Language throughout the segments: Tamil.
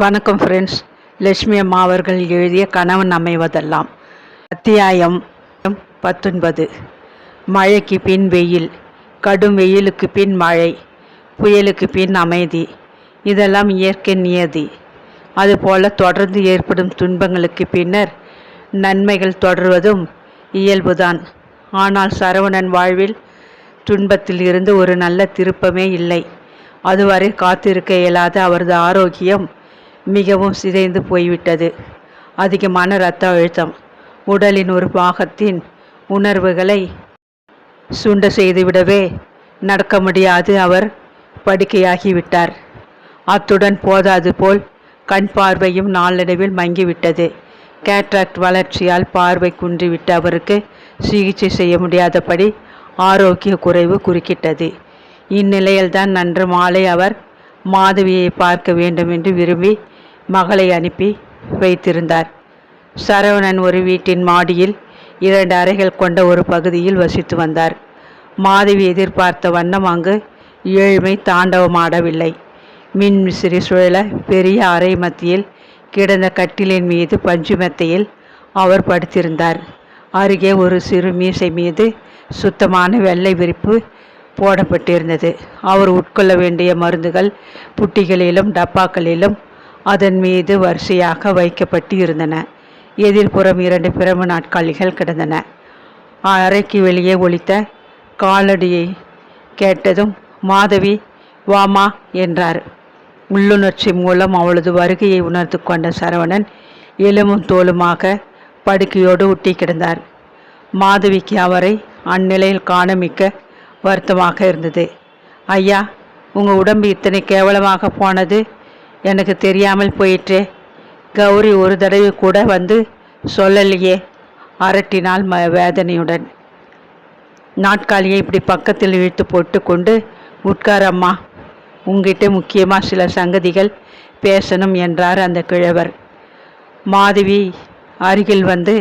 வணக்கம் ஃப்ரெண்ட்ஸ் லட்சுமி அம்மா அவர்கள் எழுதிய கணவன் அமைவதெல்லாம். அத்தியாயம் பத்தொன்பது. மழைக்கு பின் வெயில் கடும் வெயிலுக்கு பின் மழை புயலுக்கு பின் அமைதி இதெல்லாம் இயற்கை நியதி. அதுபோல தொடர்ந்து ஏற்படும் துன்பங்களுக்கு பின்னர் நன்மைகள் தொடர்வதும் இயல்புதான். ஆனால் சரவணன் வாழ்வில் துன்பத்தில் இருந்து ஒரு நல்ல திருப்பமே இல்லை. அதுவரை காத்திருக்க இயலாத அவரது ஆரோக்கியம் மிகவும் சிதைந்து போய்விட்டது. அதிகமான இரத்த அழுத்தம் உடலின் ஒரு பாகத்தின் உணர்வுகளை சுண்ட செய்துவிடவே நடக்க முடியாது அவர் படுக்கையாகிவிட்டார். அத்துடன் போதாது போல் கண் பார்வையும் நாளடைவில் மங்கிவிட்டது. கேட்ராக்ட் வளர்ச்சியால் பார்வை குன்றிவிட்ட அவருக்கு சிகிச்சை செய்ய முடியாதபடி ஆரோக்கிய குறைவு குறுக்கிட்டது. இந்நிலையில்தான் நன்று மாலை அவர் மாதவியை பார்க்க வேண்டும் என்று விரும்பி மகளை அனுப்பி வைத்திருந்தார். சரவணன் ஒரு வீட்டின் மாடியில் இரண்டு அறைகள் கொண்ட ஒரு பகுதியில் வசித்து வந்தார். மாதவி எதிர்பார்த்த வண்ணம் அங்கு ஏழ்மை தாண்டவமாடவில்லை. மின் விசிறி சுழல பெரிய அறை மத்தியில் கிடந்த கட்டிலின் மீது பஞ்சு மெத்தையில் அவர் படுத்திருந்தார். அருகே ஒரு சிறு மீசை மீது சுத்தமான வெள்ளை விரிப்பு போடப்பட்டிருந்தது. அவர் உட்கொள்ள வேண்டிய மருந்துகள் புட்டிகளிலும் டப்பாக்களிலும் அதன் மீது வரிசையாக வைக்கப்பட்டு இருந்தன எதிர்ப்புறம் இரண்டு பிரம்பு நாட்காலிகள் கிடந்தன. அறைக்கு வெளியே ஒழித்த காலடியை கேட்டதும் மாதவி வாமா என்றார். உள்ளுணர்ச்சி மூலம் அவளது வருகையை உணர்ந்து கொண்ட சரவணன் எலும்பும் தோலுமாக படுக்கையோடு ஒட்டி கிடந்தார். மாதவிக்கு அவரை அந்நிலையில் காண மிக்க வருத்தமாக இருந்தது. ஐயா உங்கள் உடம்பு இத்தனை கேவலமாக போனது எனக்கு தெரியாமல் போயிற்றே. கௌரி ஒரு தடவை கூட வந்து சொல்லலையே. அரட்டினாள் ம வேதனையுடன். நாட்காலியை இப்படி பக்கத்தில் இழுத்து போட்டு கொண்டு உட்காரம்மா உங்ககிட்ட முக்கியமாக சில சங்கதிகள் பேசணும் என்றார் அந்த கிழவர். மாதவி அருகில் வந்து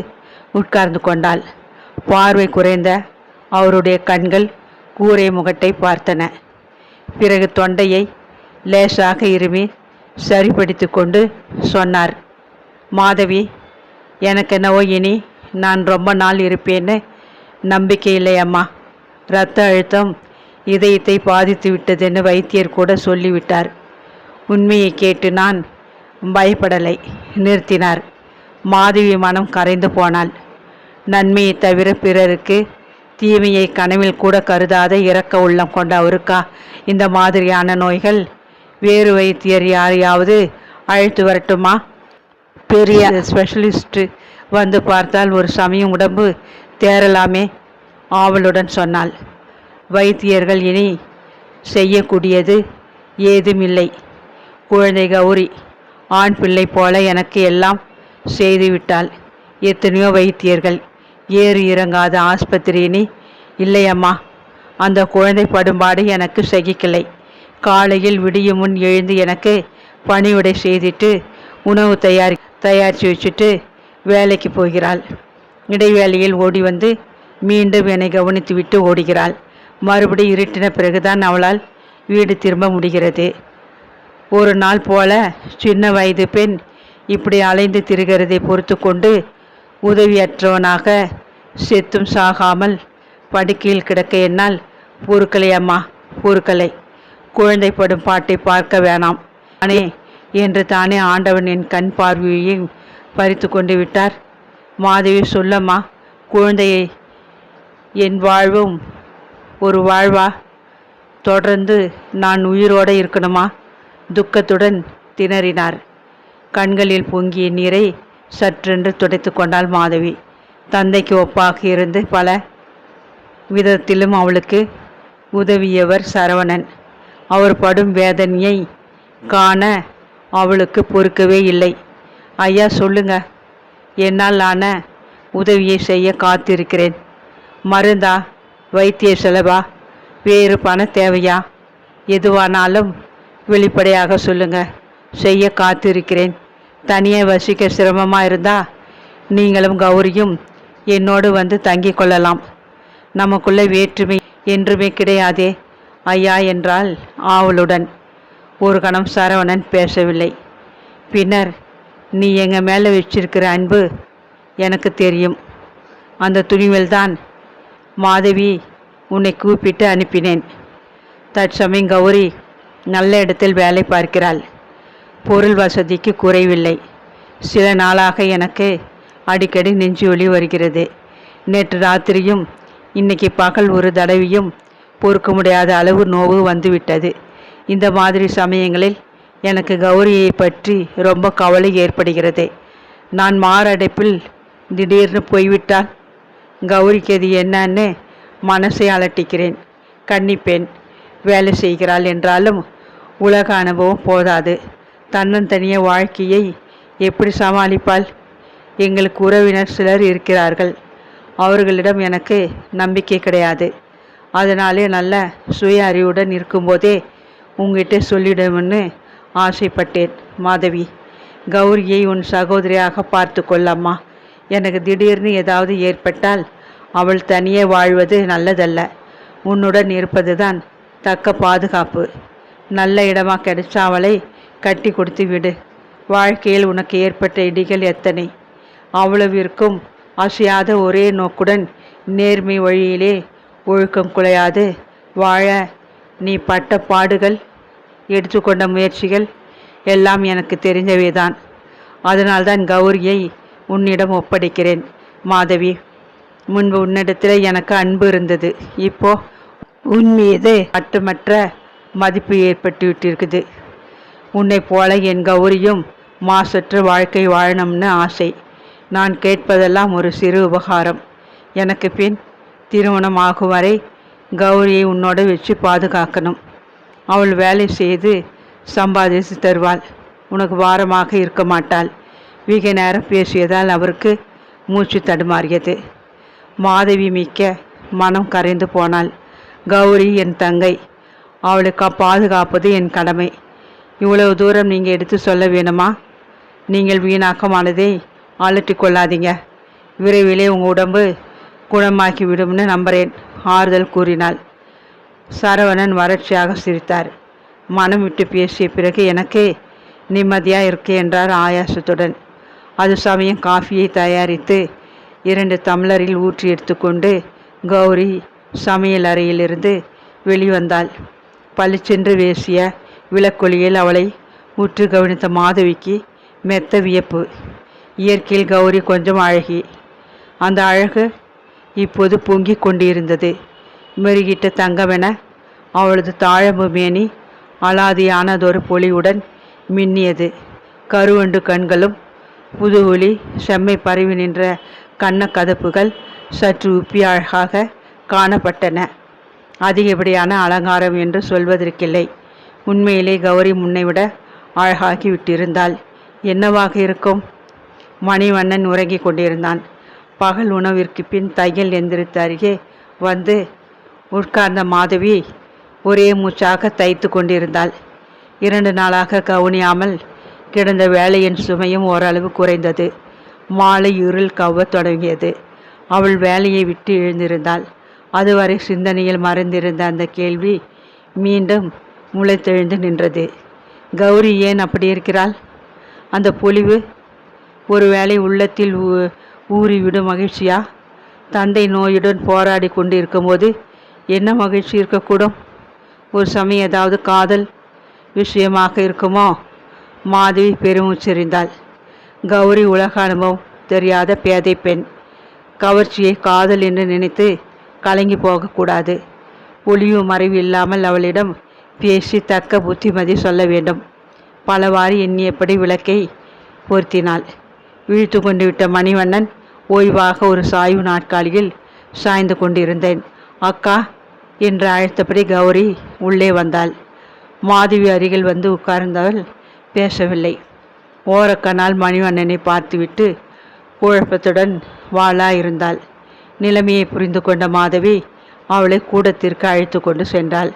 உட்கார்ந்து கொண்டாள். பார்வை குறைந்த அவருடைய கண்கள் கூரை முகத்தை பார்த்தன. பிறகு தொண்டையை லேசாக இருமி சரிப்படுத்தி கொண்டு சொன்னார். மாதவி எனக்கு என்னவோ இனி நான் ரொம்ப நாள் இருப்பேன்னு நம்பிக்கை இல்லை அம்மா. இரத்த அழுத்தம் இதயத்தை பாதித்து விட்டதென்னு வைத்தியர் கூட சொல்லிவிட்டார். உண்மையை கேட்டு நான் பயப்படலை நிறுத்தினார். மாதவி மனம் கரைந்து போனாள். நன்மையை தவிர பிறருக்கு தீமையை கனவில் கூட கருதாத இறக்க உள்ளம் கொண்ட அவருக்கா இந்த மாதிரியான நோய்கள்? வேறு வைத்தியர் யாரையாவது அழைத்து வரட்டுமா? பெரிய ஸ்பெஷலிஸ்ட்டு வந்து பார்த்தால் ஒரு சமயம் உடம்பு தேரலாமே ஆவலுடன் சொன்னாள். வைத்தியர்கள் இனி செய்யக்கூடியது ஏதுமில்லை. குழந்தை கௌரி ஆண் பிள்ளை போல எனக்கு எல்லாம் செய்துவிட்டாள். எத்தனையோ வைத்தியர்கள் ஏறு இறங்காத ஆஸ்பத்திரியினி இல்லையம்மா. அந்த குழந்தை படும்பாடு எனக்கு சகிக்கலை. காலையில் விடியும் முன் எழுந்து எனக்கு பணியுடை செய்துட்டு உணவு தயாரி தயாரித்து வச்சுட்டு வேலைக்கு போகிறாள். இடைவேளையில் ஓடி வந்து மீண்டும் என்னை கவனித்து விட்டு ஓடுகிறாள். மறுபடி இருட்டின பிறகுதான் அவளால் வீடு திரும்ப முடிகிறது. ஒரு நாள் போல சின்ன வயது பெண் இப்படி அலைந்து திரிகிறதை பொறுத்து கொண்டு உதவியற்றவனாக செத்தும் சாகாமல் படுக்கையில் கிடக்க என்னால் பொறுக்கலை அம்மா பொறுக்கலை. குழந்தை படும் பாட்டை பார்க்க வேணாம். அனே என்று தானே ஆண்டவன் என் கண் பார்வையை பறித்து கொண்டு விட்டார். மாதவி சொல்லம்மா குழந்தையை என் வாழ்வும் ஒரு வாழ்வா? தொடர்ந்து நான் உயிரோடு இருக்கணுமா? துக்கத்துடன் திணறினார். கண்களில் பொங்கிய நீரை சற்றென்று துடைத்து கொண்டாள் மாதவி. தந்தைக்கு ஒப்பாக இருந்து பல விதத்திலும் அவளுக்கு உதவியவர் சரவணன். அவர் படும் வேதனையை காண அவளுக்கு பொறுக்கவே இல்லை. ஐயா சொல்லுங்க. என்னால் ஆன உதவியை செய்ய காத்திருக்கிறேன். மருந்தா வைத்திய செலவா? வேறு பண தேவையா? எதுவானாலும் வெளிப்படையாக சொல்லுங்க. செய்ய காத்திருக்கிறேன். தனியாக வசிக்க சிரமமாக இருந்தால் நீங்களும் கௌரியும் என்னோடு வந்து தங்கிக் கொள்ளலாம். நமக்குள்ள வேற்றுமை என்றுமே கிடையாதே. ஐயா என்றால் ஆவலுடன். ஒரு கணம் சரவணன் பேசவில்லை. பின்னர் நீ எங்கள் மேலே வச்சிருக்கிற அன்பு எனக்கு தெரியும். அந்த துணிவில்தான் மாதவி உன்னை கூப்பிட்டு அனுப்பினேன். தற்சமயம் கௌரி நல்ல இடத்தில் வேலை பார்க்கிறாள். பொருள் வசதிக்கு குறைவில்லை. சில நாளாக எனக்கு அடிக்கடி நெஞ்சு ஒளி வருகிறது. நேற்று ராத்திரியும் இன்னைக்கு பகல் ஒரு தடவையும் பொறுக்க முடியாத அளவு நோவு வந்துவிட்டது. இந்த மாதிரி சமயங்களில் எனக்கு கௌரியை பற்றி ரொம்ப கவலை ஏற்படுகிறது. நான் மாரடைப்பில் திடீர்னு போய்விட்டால் கௌரிக்கு அது என்னன்னு மனசை அலட்டிக்கிறேன். கன்னிப்பெண் வேலை செய்கிறாள் என்றாலும் உலக அனுபவம் போதாது. தன்னந்தனிய வாழ்க்கையை எப்படி சமாளிப்பாள்? எங்களுக்கு உறவினர் சிலர் இருக்கிறார்கள். அவர்களிடம் எனக்கு நம்பிக்கை கிடையாது. அதனாலே நல்ல சுய அறிவுடன் இருக்கும்போதே உங்ககிட்ட சொல்லிடும்னு ஆசைப்பட்டேன். மாதவி கௌரியை உன் சகோதரியாக பார்த்து கொள்ளம்மா. எனக்கு திடீர்னு ஏதாவது ஏற்பட்டால் அவள் தனியே வாழ்வது நல்லதல்ல. உன்னுடன் இருப்பதுதான் தக்க பாதுகாப்பு. நல்ல இடமா கிடைச்சா அவளை கட்டி கொடுத்து விடு. வாழ்க்கையில் உனக்கு ஏற்பட்ட இடிகள் எத்தனை? அவ்வளவிற்கும் அசையாத ஒரே நோக்குடன் நேர்மை வழியிலே ஒழுக்கம் குலையாது. வாழ நீ பட்ட பாடுகள் எடுத்துக்கொண்ட முயற்சிகள் எல்லாம் எனக்கு தெரிஞ்சவைதான். அதனால்தான் கௌரியை உன்னிடம் ஒப்படைக்கிறேன். மாதவி முன்பு உன்னிடத்தில் எனக்கு அன்பு இருந்தது. இப்போ உன் மீது மட்டுமற்ற மதிப்பு ஏற்பட்டு விட்டிருக்குது உன்னை போல என் கௌரியும் மாசற்ற வாழ்க்கை வாழணும்னு ஆசை. நான் கேட்பதெல்லாம் ஒரு சிறு உபகாரம். எனக்கு பின் திருமணம் ஆகும் வரை கௌரியை உன்னோட வச்சு பாதுகாக்கணும். அவள் வேலை செய்து சம்பாதித்து தருவாள். உனக்கு வாரமாக இருக்க மாட்டாள். வீக நேரம் பேசியதால் அவருக்கு மூச்சு தடுமாறியது. மாதவி மிக்க மனம் கரைந்து போனாள். கௌரி என் தங்கை அவளுக்கு பாதுகாப்பது என் கடமை. இவ்வளவு தூரம் நீங்கள் எடுத்து சொல்ல வேணுமா? நீங்கள் வீணாக்கமானதை அலட்டி கொள்ளாதீங்க. விரைவிலே உங்கள் உடம்பு குணமாக்கி விடும்னு ஆறுதல் கூறினாள். சரவணன் வறட்சியாக சிரித்தார். மனம் விட்டு பேசிய பிறகு எனக்கே நிம்மதியாக இருக்கே என்றார் ஆயாசத்துடன். அது சமயம் காஃபியை தயாரித்து இரண்டு தம்ளரில் ஊற்றி எடுத்துக்கொண்டு கௌரி சமையல் அறையிலிருந்து வெளிவந்தாள். பளிச்சென்று வேசிய விளக்கொலியில் அவளை உற்று கவனித்த மாதவிக்கு மெத்த வியப்பு. இயற்கையில் கௌரி கொஞ்சம் அழகி. அந்த அழகு இப்போது பொங்கிக் கொண்டிருந்தது. மெருகிட்ட தங்கமென அவளது தாழம்பு மேனி அலாதியானதொரு பொலிவுடன் மின்னியது. கருவண்டு கண்களும் புது ஒளி செம்மை பரவி நின்ற கண்ணக்கதப்புகள் சற்று உப்பி அழகாக காணப்பட்டன. அதிகப்படியான அலங்காரம் என்று சொல்வதற்கில்லை. உண்மையிலே கௌரி முன்னைவிட அழகாகி விட்டிருந்தாள். என்னவாக இருக்கும்? மணிவண்ணன் உறங்கிக் கொண்டிருந்தான். பகல் உணவிற்கு பின் தையல் எந்திரித்த அருகே வந்து உட்கார்ந்த மாதவி ஒரே மூச்சாக தைத்து கொண்டிருந்தாள். இரண்டு நாளாக கவனியாமல் கிடந்த வேலையின் சுமையும் ஓரளவு குறைந்தது. மாலை இருள் கவ்வத் தொடங்கியது. அவள் வேலையை விட்டு எழுந்திருந்தாள். அதுவரை சிந்தனையில் மறைந்திருந்த அந்த கேள்வி மீண்டும் முளைத்தெழுந்து நின்றது. கௌரி ஏன் அப்படி இருக்கிறாள்? அந்த பொலிவு ஒருவேளை உள்ளத்தில் ஊறிவிடும் மகிழ்ச்சியா? தந்தை நோயுடன் போராடி கொண்டு இருக்கும்போது என்ன மகிழ்ச்சி இருக்கக்கூடும்? ஒரு சமயம் ஏதாவது காதல் விஷயமாக இருக்குமோ? மாதவி பெருமூச்செறிந்தாள். கௌரி உலக அனுபவம் தெரியாத பேதை பெண். கவர்ச்சியை காதல் என்று நினைத்து கலங்கி போகக்கூடாது. ஒளியும் மறைவு இல்லாமல் அவளிடம் பேசி தக்க புத்திமதி சொல்ல வேண்டும். பலவாறு எண்ணியபடி விளக்கை பொருத்தினாள். விழித்து கொண்டு விட்ட மணிவண்ணன் ஓய்வாக ஒரு சாய்வு நாட்காலியில் சாய்ந்து கொண்டிருந்தேன். அக்கா என்று அழைத்தபடி கௌரி உள்ளே வந்தாள். மாதவி அருகில் வந்து உட்கார்ந்தவள் பேசவில்லை. ஓரக்கனால் மணிவண்ணனை பார்த்துவிட்டு குழப்பத்துடன் வாளா இருந்தாள். நிலைமையை புரிந்து கொண்ட மாதவி அவளை கூடத்திற்கு அழைத்து கொண்டு சென்றாள்.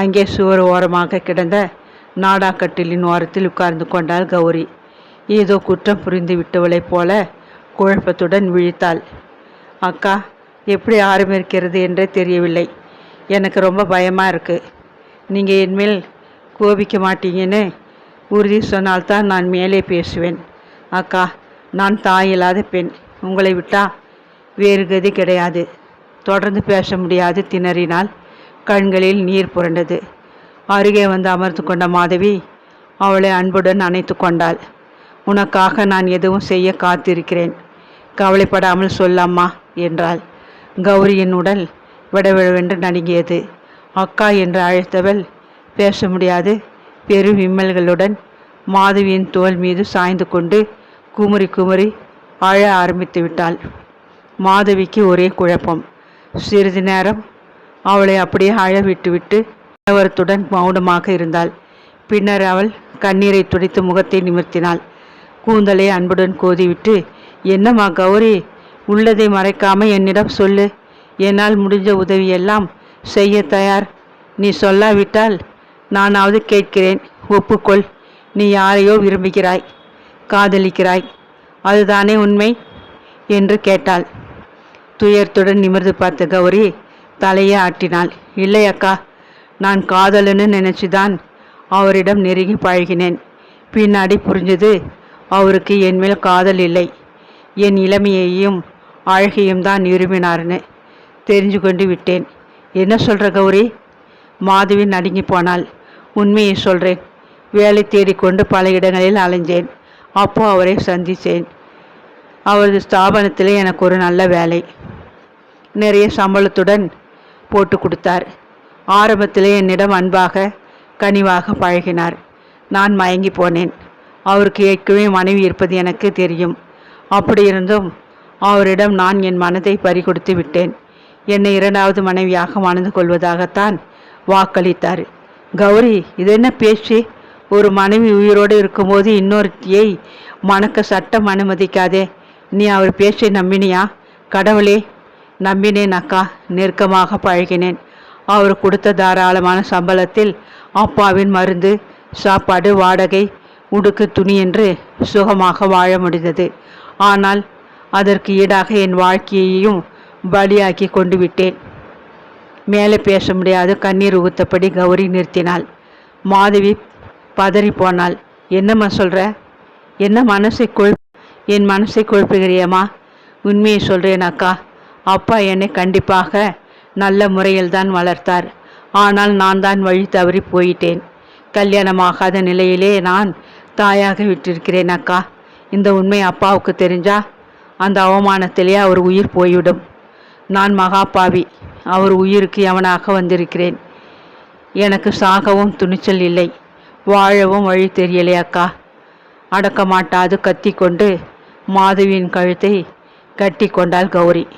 அங்கே சுவர் ஓரமாக கிடந்த நாடாக்கட்டிலின் ஓரத்தில் உட்கார்ந்து கொண்டாள் கௌரி. ஏதோ குற்றம் புரிந்து விட்டவளைப் போல குழப்பத்துடன் விழித்தாள். அக்கா எப்படி ஆரம்பிக்கிறது என்றே தெரியவில்லை. எனக்கு ரொம்ப பயமாக இருக்குது நீங்கள் என்மேல் கோபிக்க மாட்டீங்கன்னு உறுதி சொன்னால்தான் நான் மேலே பேசுவேன். அக்கா நான் தாயில்லாத பெண். உங்களை விட்டா வேறு கதி கிடையாது. தொடர்ந்து பேச முடியாது திணறினால் கண்களில் நீர் புரண்டது. அருகே வந்து அமர்ந்து கொண்ட மாதவி அவளை அன்புடன் அணைத்து கொண்டாள். உனக்காக நான் எதுவும் செய்ய காத்திருக்கிறேன். கவலைப்படாமல் சொல்லாமா என்றாள். கௌரியின் உடல் விடவிடவென்று நடுங்கியது. அக்கா என்று அழைத்தவள் பேச முடியாது. பெரு விம்மல்களுடன் மாதவியின் தோல் மீது சாய்ந்து கொண்டு குமுறி குமுறி அழ ஆரம்பித்து விட்டாள். மாதவிக்கு ஒரே குழப்பம். சிறிது நேரம் அவளை அப்படியே அழ விட்டுவிட்டு கலவரத்துடன் மௌனமாக இருந்தாள். பின்னர் அவள் கண்ணீரை துடைத்து முகத்தை நிமிர்த்தினாள். கூந்தலை அன்புடன் கோதிவிட்டு என்னம்மா கௌரி? உள்ளதை மறைக்காம என்னிடம் சொல்லு. என்னால் முடிஞ்ச உதவியெல்லாம் செய்ய தயார். நீ சொல்லாவிட்டால் நானாவது கேட்கிறேன். ஒப்புக்கொள். நீ யாரையோ விரும்புகிறாய் காதலிக்கிறாய். அதுதானே உண்மை? என்று கேட்டாள். துயரத்துடன் நிமிர்ந்து பார்த்த கௌரி தலையை ஆட்டினாள். இல்லை அக்கா நான் காதலன்னு நினைச்சுதான் அவரிடம் நெருங்கி பழகினேன். பின்னாடி புரிஞ்சது அவருக்கு என் மேல் காதல் இல்லை. என் இளமையையும் அழகையும் தான் விரும்பினார்னு தெரிஞ்சு கொண்டு விட்டேன். என்ன சொல்கிற கௌரி? மாதவி நடுங்கி போனாள் உண்மையை சொல்கிறேன் வேலை தேடிக்கொண்டு பல இடங்களில் அலைஞ்சேன். அப்போ அவரை சந்தித்தேன். அவரது ஸ்தாபனத்தில் எனக்கு ஒரு நல்ல வேலை. நிறைய சம்பளத்துடன் போட்டு கொடுத்தார். ஆரம்பத்திலே என்னிடம் அன்பாக கனிவாக பழகினார். நான் மயங்கி போனேன். அவருக்கு ஏற்கனவே மனைவி இருப்பது எனக்கு தெரியும். அப்படி இருந்தும் அவரிடம் நான் என் மனதை பறிகொடுத்து விட்டேன். என்னை இரண்டாவது மனைவியாக மணந்து கொள்வதாகத்தான் வாக்களித்தார். கௌரி இது என்ன பேச்சு? ஒரு மனைவி உயிரோடு இருக்கும்போது இன்னொருத்தியை மணக்க சட்டம் அனுமதிக்காதே. நீ அவர் பேச்சை நம்பினியா? கடவுளே நம்பினேன் அக்கா. நெருக்கமாக பழகினேன். அவர் கொடுத்த தாராளமான சம்பளத்தில் அப்பாவின் மருந்து சாப்பாடு வாடகை உடுக்கு துணி என்று சுகமாக வாழ முடிந்தது. ஆனால் அதற்கு ஈடாக என் வாழ்க்கையையும் பலியாக்கி கொண்டு விட்டேன் மேலே பேச முடியாது. கண்ணீர் உகுத்தபடி கௌரி நிறுத்தினாள். மாதவி பதறி போனாள் என்னம்மா சொல்கிற என்ன மனசை கொழு என் மனசை குழப்புகிறியம்மா? உண்மையை சொல்கிறேன் அக்கா. அப்பா என்னை கண்டிப்பாக நல்ல முறையில் தான் வளர்த்தார். ஆனால் நான் தான் வழி தவறி போயிட்டேன். கல்யாணமாகாத நிலையிலே நான் தாயாக விட்டிருக்கிறேன் அக்கா. இந்த உண்மை அப்பாவுக்கு தெரிஞ்சா அந்த அவமானத்திலே அவர் உயிர் போய்விடும். நான் மகாபாவி அவர் உயிருக்கு எவனாக வந்திருக்கிறேன்? எனக்கு சாகவும் துணிச்சல் இல்லை. வாழவும் வழி தெரியலே அக்கா. அடக்க மாட்டாது கத்தி கொண்டு மாதவியின் கழுத்தை கட்டி கொண்டாள் கௌரி.